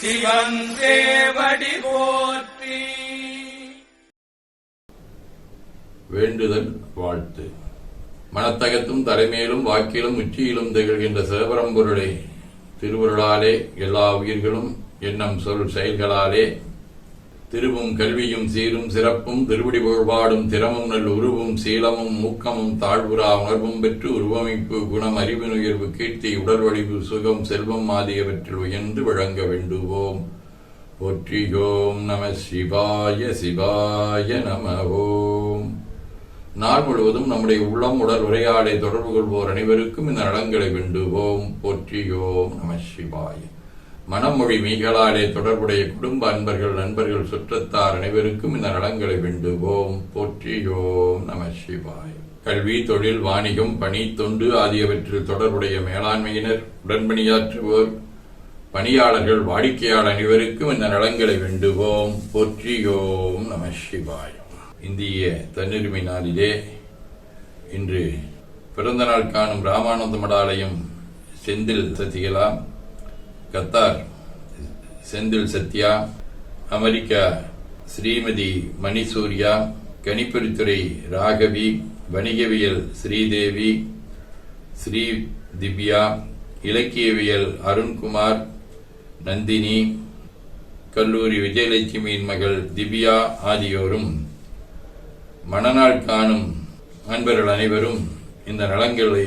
சிவன் போற்றி. வேண்டுதல் வாழ்த்து. மனத்தகத்தும் தலைமையிலும் வாக்கிலும் உச்சியிலும் திகழ்கின்ற சிவபரம்பொருளை திருவருளாலே எல்லா உயிர்களும் எண்ணம் சொல் செயல்களாலே திருவும் கல்வியும் சீரும் சிறப்பும் திருவடி புகழ்பாடும் திறமும் நல் உருவும் சீலமும் மூக்கமும் தாழ்வுரா உணர்வும் பெற்று உருவமைப்பு குணம் அறிவு உயர்வு கீர்த்தி உடல் வடிவு சுகம் செல்வம் ஆகியவற்றில் உயர்ந்து வழங்க வேண்டுவோம். போற்றியோம் நம சிவாய சிவாய நம ஓம் நாள் முழுவதும் நம்முடைய உள்ளம் உடல் உரையாடை தொடர்பு கொள்வோர் அனைவருக்கும் இந்த நலங்களை வேண்டுவோம். போற்றியோம் நம சிவாய. மனமொழி மீகளாலே தொடர்புடைய குடும்ப அன்பர்கள் நண்பர்கள் சுற்றத்தார் அனைவருக்கும் இந்த நலங்களை வேண்டுவோம் போற்றியோம் நம சிவாய். கல்வி தொழில் வாணிகம் பணி தொண்டு ஆகியவற்றில் தொடர்புடைய மேலாண்மையினர் உடன்பணியாற்றுவோர் பணியாளர்கள் வாடிக்கையாளர் அனைவருக்கும் இந்த நலங்களை வேண்டுவோம் போற்றியோம் நம சிவாய். இந்திய தன்னுரிமை நாளிலே இன்று பிறந்த நாள் காணும் ராமானந்த மடாலயம் செந்தில் சசிகலா கத்தார் செந்தில் சத்யா அமெரிக்கா ஸ்ரீமதி மணிசூர்யா கணிப்பொறித்துறை ராகவி வணிகவியல் ஸ்ரீதேவி ஸ்ரீ திவ்யா இலக்கியவியல் அருண்குமார் நந்தினி கல்லூரி விஜயலட்சுமியின் மகள் திவ்யா ஆகியோரும் மணநாள் காணும் அன்பர்கள் அனைவரும் இந்த நலங்களை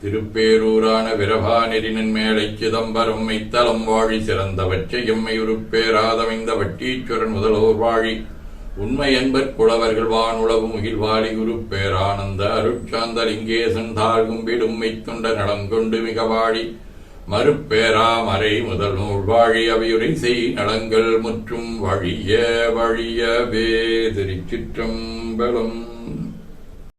திருப்பேரூரான விரபாநெறினின் மேலை சிதம்பரம் மைத்தலம் வாழி சிறந்தவற்றை எம்மை உருப்பேராதமைந்த வட்டீச்சுரன் முதலோர் வாழி. உண்மை என்பர் புலவர்கள் வானுளவு முகில்வாளி உருப்பேரானந்த அருட்சாந்த லிங்கேசன் தாழ்கும்பிடும் மைத்துண்ட நலங்கொண்டு மிக வாழி. மறுப்பேரா மறை முதல் நூல் வாழி அவையுரை செய் நலங்கள் முற்றும் வழிய வழியவே திருச்சிற்றம்பலம்.